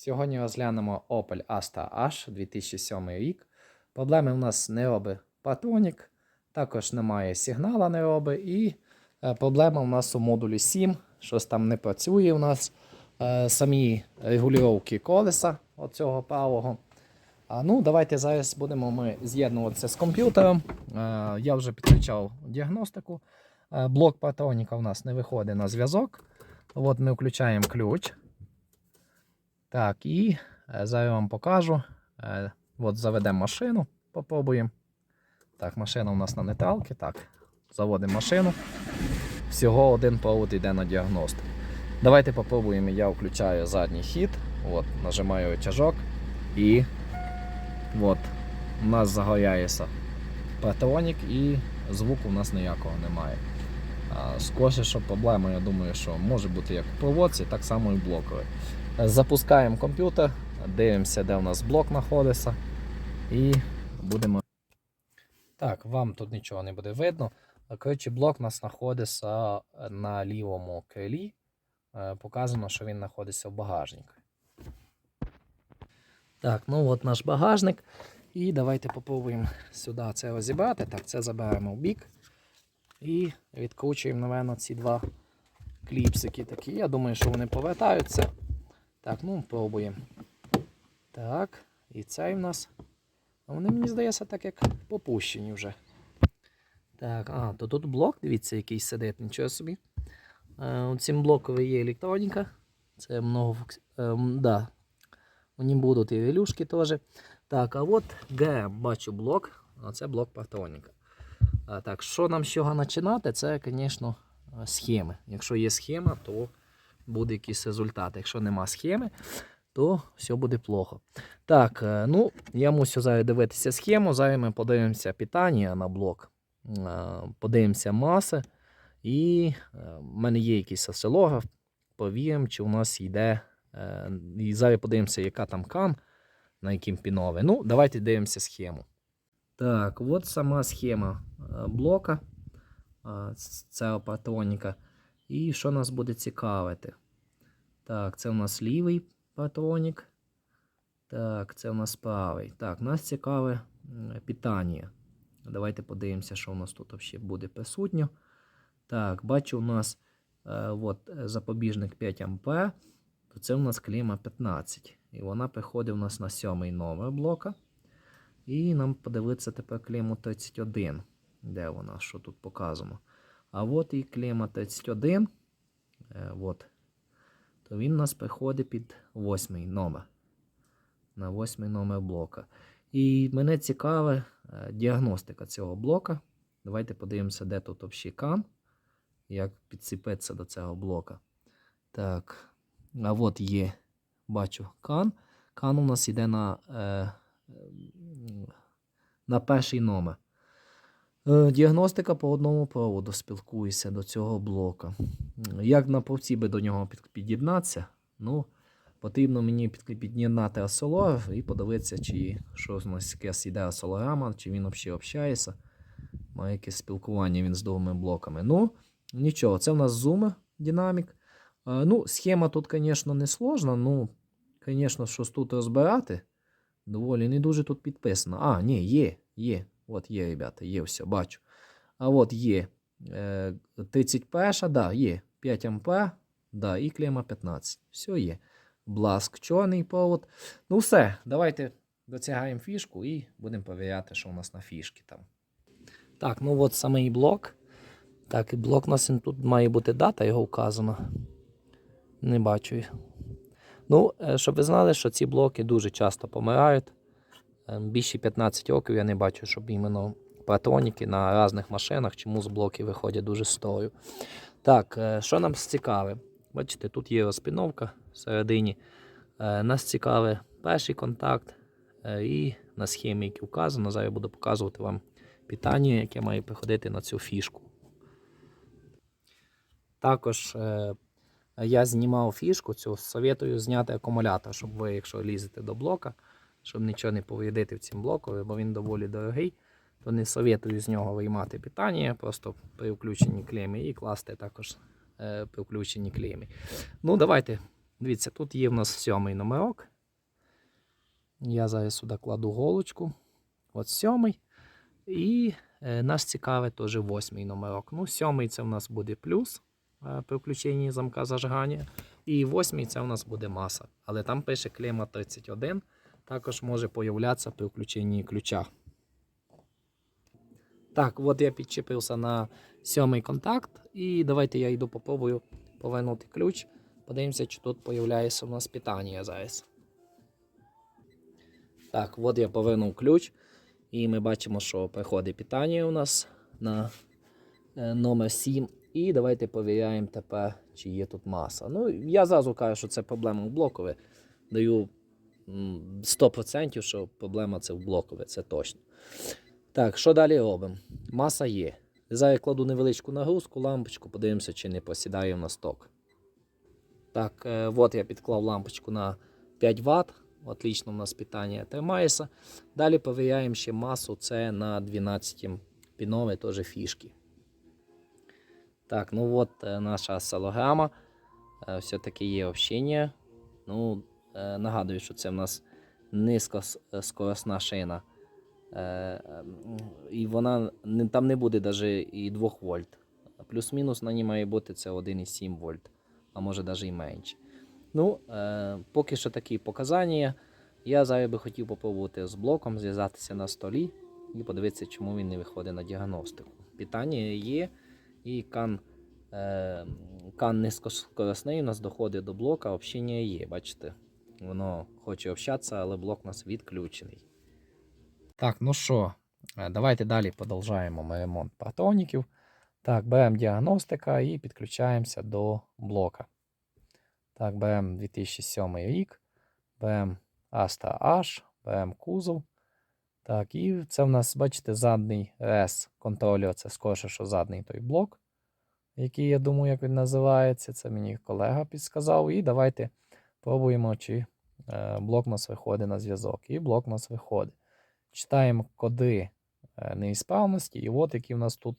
Сьогодні розглянемо Opel Astra H 2007 рік. Проблеми у нас не робить патронік, також немає сигнала не робить. І е, проблема у нас у модулі 7, щось там не працює у нас. Е, самі регулювання колеса оцього правого. А, ну, Давайте зараз будемо ми з'єднуватися з комп'ютером. Е, я вже підключав діагностику. Блок патроніка у нас не виходить на зв'язок. От ми включаємо ключ. Так, і е, зараз вам покажу. Е, От заведемо машину, попробуємо. Так, машина у нас на нейтралці. Так, заводимо машину. Всього один провод йде на діагностику. Давайте попробуємо. Я включаю задній хід. От, нажимаю рычажок і от, у нас загоряється патронік і звуку у нас ніякого немає. А, Скоріше, що проблема, я думаю, що може бути як у проводці, так само і блоковий. Запускаємо комп'ютер, дивимося, де у нас блок знаходиться. І будемо. Так, вам тут нічого не буде видно. Коротше, блок у нас знаходиться на лівому крилі. Е, Показано, що він знаходиться в багажнику. Так, ну от наш багажник. І давайте попробуємо сюди це розібрати. Так, це заберемо в бік. І відкручуємо, напевно, ці два кліпсики такі. Я думаю, що вони повертаються. Так, ну пробуємо. Так, і цей в нас. Вони, мені здається, так як попущені вже. Так, а, то тут блок, дивіться, який сидить, нічого собі. Е, цим блокові є електроніка. Це много. Е, да. Вони будуть і релюшки теж. Так, а от ГМ бачу блок, а це блок патроніка. Так, що нам з чого починати? Це, звісно, схеми. Якщо є схема, то буде якийсь результат. Якщо нема схеми, то все буде плохо. Так, е, ну, я мусю зараз дивитися схему. Зараз ми подивимося питання на блок, е, подивимося маси. І е, в мене є якийсь осцилограф. Повіримо, чи у нас йде. І зараз подивимося, яка там кан, на яким пінове. Ну, давайте дивимося схему. Так, от сама схема блока е, ц- цього патроніка. І що нас буде цікавити? Так, це у нас лівий патронік. Так, це у нас правий. Так, нас цікаве питання. Давайте подивимося, що у нас тут взагалі буде присутньо. Так, бачу, у нас е, от, запобіжник 5 А, то це у нас кліма 15. І вона приходить у нас на сьомий номер блока. І нам подивитися тепер кліму 31. Де вона? Що тут показано? А от і кліма 31. Е, от. То він у нас приходить під восьмий номер. На восьмий номер блока. І мене цікаве е, діагностика цього блока. Давайте подивимося, де тут взагалі кан. Як підсипеться до цього блока. Так. А от є, бачу, кан. Кан у нас йде на, е, на перший номер. Е, Діагностика по одному проводу спілкується до цього блока. Як на повці би до нього під'єднатися? Ну, потрібно мені під'єднати осцилограф і подивитися, чи що у нас якась іде осцилограма, чи він взагалі общається. Має якесь спілкування він з другими блоками. Ну, нічого, це в нас зуми динамік. Е, Ну, схема тут, звісно, не сложна. Ну, звісно, щось тут розбирати. Доволі не дуже тут підписано. А, ні, є, є. От є, ребята, є все, бачу. А от є е, 31, да, є 5 ампер, да, і клема 15. Все є. Бласк, чорний провод. Ну все, давайте дотягаємо фішку і будемо перевіряти, що у нас на фішки там. Так, ну от самий блок. Так, і блок у нас тут має бути дата, його вказано. Не бачу. Ну, е, щоб ви знали, що ці блоки дуже часто помирають. Е, Більше 15 років я не бачу, щоб іменно патроніки на різних машинах чомусь блоки виходять дуже стою. Так, е, що нам цікаве? Бачите, тут є розпіновка всередині. Е, Нас цікаве перший контакт е, і на схемі, які вказано. Зараз я буду показувати вам питання, яке має приходити на цю фішку. Також я знімав фішку цю, советую зняти акумулятор, щоб ви, якщо лізете до блока, щоб нічого не повредити в цім блоку, бо він доволі дорогий, то не советую з нього виймати питання, просто при включенні клейми і класти також е, при включенні клейми. Ну, давайте. Дивіться, тут є в нас сьомий номерок. Я зараз сюди кладу голочку. От сьомий. І е, нас цікавить теж восьмий номерок. Ну, сьомий це в нас буде плюс е, при включенні замка зажигання. І восьмий це в нас буде маса. Але там пише клема 31. Також може появлятися при включенні ключа. Так, от я підчепився на сьомий контакт. І давайте я йду попробую повернути ключ. Подивимося, чи тут появляється у нас питання зараз. Так, от я повернув ключ. І ми бачимо, що приходить питання у нас на е, номер 7. І давайте перевіряємо тепер, чи є тут маса. Ну, я зразу кажу, що це проблема в блокові. Даю 100%, що проблема це в блокові, це точно. Так, що далі робимо? Маса є. Зараз я кладу невеличку нагрузку, лампочку, подивимося, чи не посідає в нас ток. Так, е, от я підклав лампочку на 5 Вт. Отлично, у нас питання тримається. Далі перевіряємо ще масу, це на 12 пінові теж фішки. Так, ну от е, наша осцилограма. Е, Все-таки є общення. Ну, нагадую, що це в нас низькоскоросна шина. Е, І вона там не буде навіть і 2 вольт. Плюс-мінус на ній має бути це 1,7 вольт, а може навіть і менше. Ну, е, поки що такі показання. Я зараз би хотів попробувати з блоком зв'язатися на столі і подивитися, чому він не виходить на діагностику. Питання є, і кан, е, кан низькоскоросний у нас доходить до блока, общення є. Бачите, воно хоче общатися, але блок у нас відключений. Так, ну що, е, давайте далі продовжаємо ми ремонт патроніків. Так, беремо діагностика і підключаємося до блока. Так, беремо 2007 рік, беремо Astra H, беремо кузов. Так, і це в нас, бачите, задній рез контролю. Це скоріше, що задній той блок, який я думаю, як він називається. Це мені колега підсказав. І давайте пробуємо, чи е, блок нас виходить на зв'язок. І блок нас виходить. Читаємо коди е, неісправності, і от які в нас тут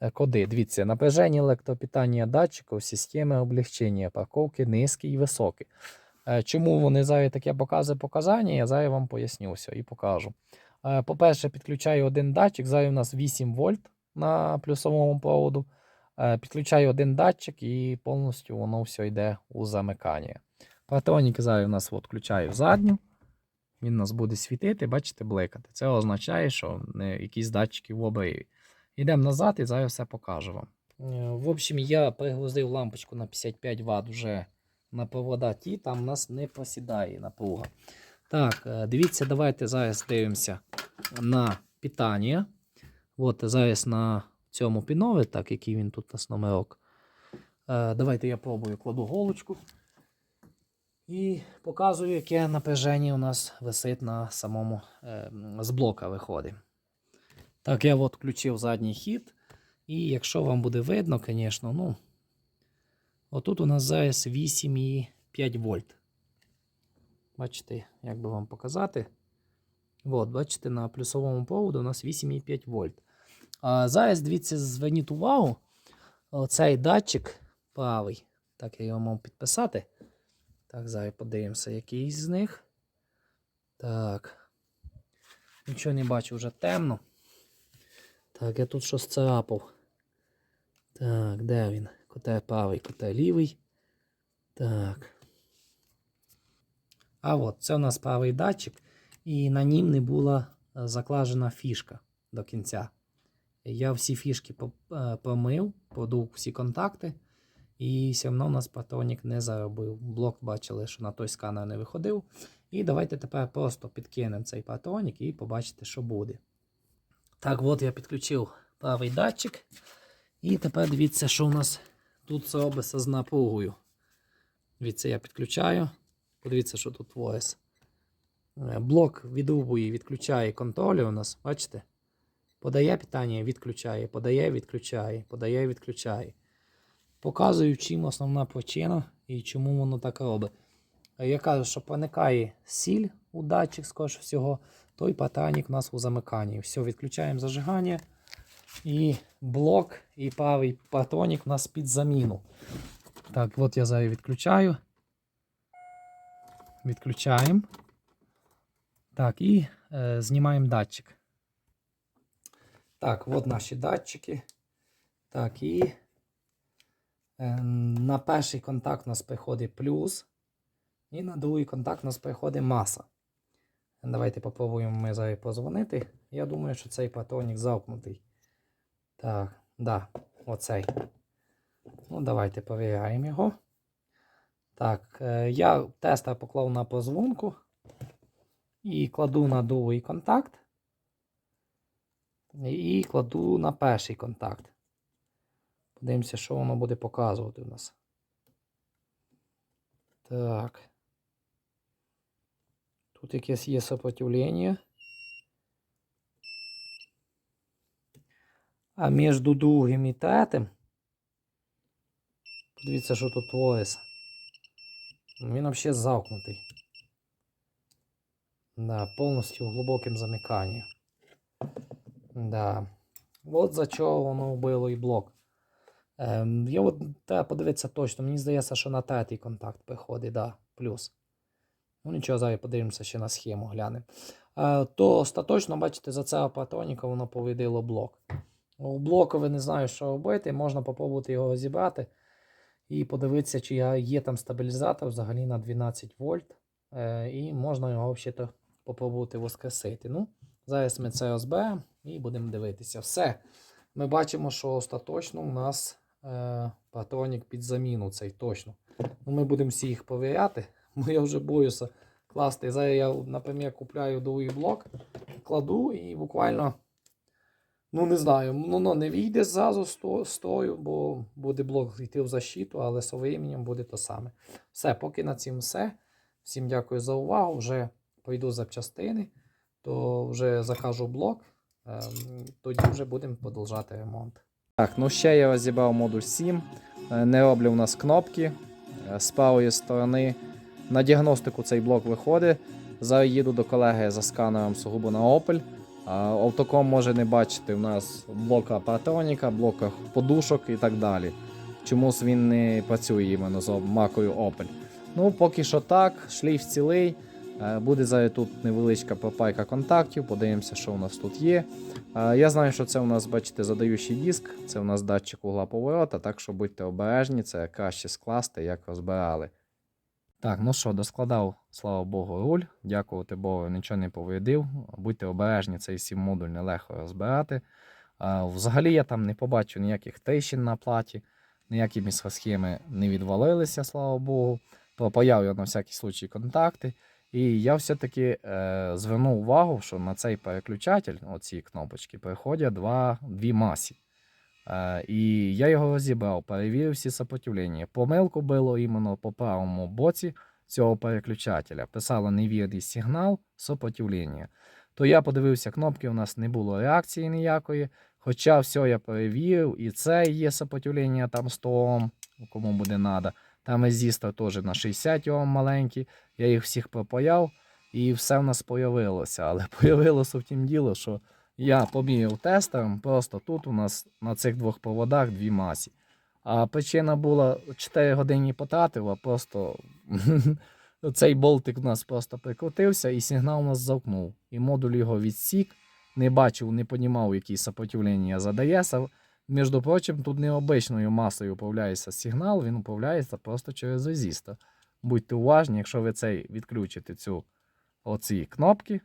е, коди. Дивіться, напряження електропитання датчиків, системи облегчення, парковки низькі і високі. Чому вони зараз таке показує показання, я зараз вам поясню все і покажу. По-перше, підключаю один датчик, зараз у нас 8 вольт на плюсовому проводу. Підключаю один датчик і повністю воно все йде у замикання. Патроніки зараз у нас от, включаю задню. Він нас буде світити, бачите, блекати. Це означає, що не якісь датчики в обриві. Йдемо назад і зараз все покажу вам. Е, В общем, я пригрузив лампочку на 55 Вт вже на провода ті, там у нас не посідає напруга. Так, е, дивіться, давайте зараз дивимося на питання. От зараз на цьому пінові, так, який він тут у нас номерок. Е, Давайте я пробую, кладу голочку. І показую, яке напряження у нас висить на самому е, з блока виходить. Так, я от включив задній хід. І якщо вам буде видно, звісно, ну, отут у нас зараз 8,5 вольт. Бачите, як би вам показати. От, бачите, на плюсовому проводу у нас 8,5 вольт. А зараз, дивіться, зверніть увагу, оцей датчик правий. Так, я його мав підписати. Так, зараз подивимося, який з них. Так. Нічого не бачу, вже темно. Так, я тут щось царапав. Так, де він? Коте правий, коте лівий. Так. А от, це у нас правий датчик, і на нім не була е, заклажена фішка до кінця. Я всі фішки е, помив, подув всі контакти, і все одно у нас патронік не заробив. Блок бачили, що на той сканер не виходив. І давайте тепер просто підкинемо цей патронік і побачите, що буде. Так, от я підключив правий датчик. І тепер дивіться, що у нас тут робиться з напругою. Дивіться, я підключаю. Подивіться, що тут твориться. Е, Блок відрубує, відключає контроль у нас, бачите? Подає питання, відключає, подає, відключає, подає, відключає. Показую, чим основна причина і чому воно так робить. Я кажу, що проникає сіль у датчик, скоріше всього, той патронік у нас у замиканні. Все, відключаємо зажигання. І блок, і правий патронік у нас під заміну. Так, от я зараз відключаю. Відключаємо. Так, і е, знімаємо датчик. Так, от наші датчики. Так, і на перший контакт у нас приходить плюс. І на другий контакт у нас приходить маса. Давайте попробуємо ми зараз позвонити. Я думаю, що цей патронік замкнутий. Так, да, оцей. Ну, давайте перевіряємо його. Так, е, я тестер поклав на позвонку. І кладу на другий контакт. І кладу на перший контакт. Подивимося, що воно буде показувати у нас. Так. Тут якесь є сопротивлення. А між другим і третім. Подивіться, що тут твориться. Він взагалі замкнутий. Да, повністю в глибоким замиканні. Да. От за чого воно вбило і блок. Ем, я от треба подивитися точно. Мені здається, що на третій контакт приходить, да, плюс. Ну нічого, зараз подивимося ще на схему глянемо. Е, то остаточно, бачите, за цього патроніка воно повидило блок. У блокові не знаю, що робити. Можна попробувати його зібрати і подивитися, чи є там стабілізатор взагалі на 12 вольт. Е, і можна його взагалі попробувати воскресити. Ну, зараз ми це розберемо і будемо дивитися. Все. Ми бачимо, що остаточно у нас е, патронік під заміну цей точно. Ну, ми будемо всі їх перевіряти, бо я вже боюся класти. Зараз я, наприклад, купляю другий блок, кладу і буквально. Ну, не знаю, ну, ну не вийде зразу стою, бо буде блок йти в защиту, але з временем буде то саме. Все, поки на цім все. Всім дякую за увагу. Вже пойду запчастини, то вже закажу блок. ем, Тоді вже будемо продовжати ремонт. Так, ну ще я розібрав модуль 7. Е, Не роблю у нас кнопки. Е, З правої сторони на діагностику цей блок виходить. Зараз їду до колеги за сканером сугубо на. А Автоком може не бачити у нас блока патроніка, блока подушок і так далі. Чомусь він не працює іменно з маркою Opel. Ну, поки що так, шлейф цілий. Е, Буде зараз тут невеличка пропайка контактів, подивимося, що у нас тут є. Е, Я знаю, що це у нас, бачите, задаючий диск, це у нас датчик угла поворота, так що будьте обережні, це краще скласти, як розбирали. Так, ну що, доскладав, слава Богу, руль. Дякувати Богу, нічого не повредив. Будьте обережні, цей сім модуль нелегко розбирати. Взагалі я там не побачив ніяких тріщин на платі, ніякі місхосхеми не відвалилися, слава Богу. Пропаяв я на всякий случай контакти. І я все-таки е, звернув увагу, що на цей переключатель, оці кнопочки, приходять два, дві масі. Е, і я його розібрав, перевірив всі сопротивлення. Помилку було іменно по правому боці цього переключателя. Писало невірний сигнал сопротивлення. То я подивився кнопки, у нас не було реакції ніякої. Хоча все я перевірив, і це є сопротивлення там 100 Ом, кому буде треба. Там резистор теж на 60 Ом маленький. Я їх всіх пропаяв, і все в нас появилося. Але появилося в тім діло, що я поміряв тестером, просто тут у нас на цих двох проводах дві масі. А причина була 4 години потратив, а просто цей болтик у нас просто прикрутився і сигнал у нас замкнув. І модуль його відсік, не бачив, не понімав, які сопротивлення задається. Між прочим, тут не обичною масою управляється сигнал, він управляється просто через резистор. Будьте уважні, якщо ви цей відключите цю оці кнопки,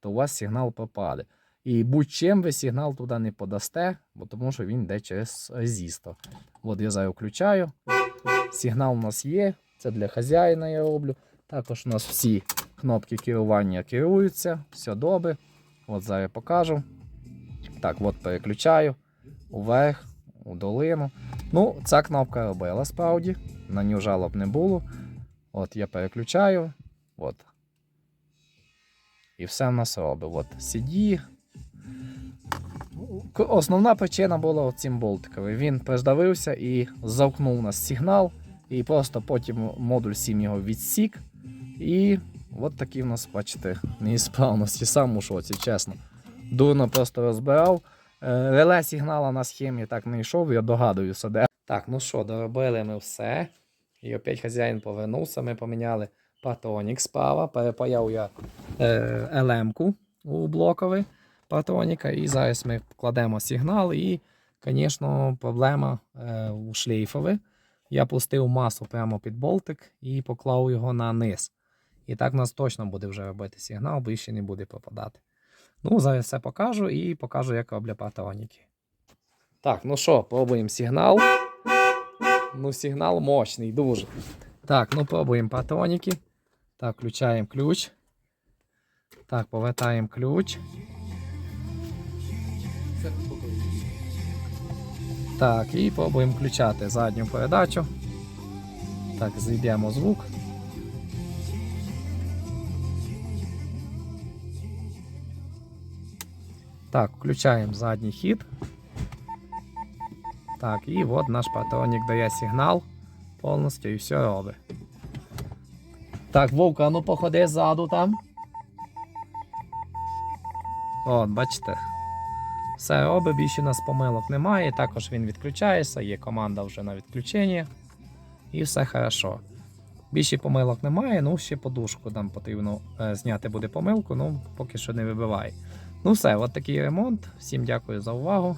то у вас сигнал пропаде. І будь-чим ви сигнал туди не подасте, бо тому що він йде через резистор. От я зараз включаю. Сигнал у нас є. Це для хазяїна я роблю. Також у нас всі кнопки керування керуються. Все добре. От зараз покажу. Так, от переключаю уверх, у долину. Ну, ця кнопка робила справді. На нього жалоб не було. От я переключаю. От. І все в нас робить. От CD. Основна причина була цим болтиковим. Він приздавився і замкнув у нас сигнал. І просто потім модуль 7 його відсік. І от такі в нас, бачите, неісправності. Сам у шоці, чесно. Дурно просто розбирав. Реле сигнала на схемі так не йшов, я догадуюся, де. Так, ну що, доробили ми все. І опять хазяїн повернувся, ми поміняли патронік справа. Перепаяв я е, елемку у блоковий патроніка. І зараз ми кладемо сигнал. І, звісно, проблема е, у шлейфові. Я пустив масу прямо під болтик і поклав його на низ. І так у нас точно буде вже робити сигнал, більше не буде попадати. Ну, зараз все покажу і покажу, як роблять патроніки. Так, ну що, пробуємо сигнал. Ну, сигнал мощний, дуже. Так, ну пробуємо патроніки. Так, включаємо ключ. Так, повертаємо ключ. Так, і пробуємо включати задню передачу. Так, зійдемо звук. Так, включаємо задній хід. Так, і от наш патронник дає сигнал повністю і все робить. Так, Вовка, ну походи ззаду там. От, бачите. Все робить, більше у нас помилок немає. Також він відключається, є команда вже на відключення. І все хорошо. Більше помилок немає, ну ще подушку нам потрібно е, зняти буде помилку, ну поки що не вибиває. Ну все, от такий ремонт. Всім дякую за увагу.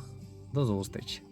До зустрічі.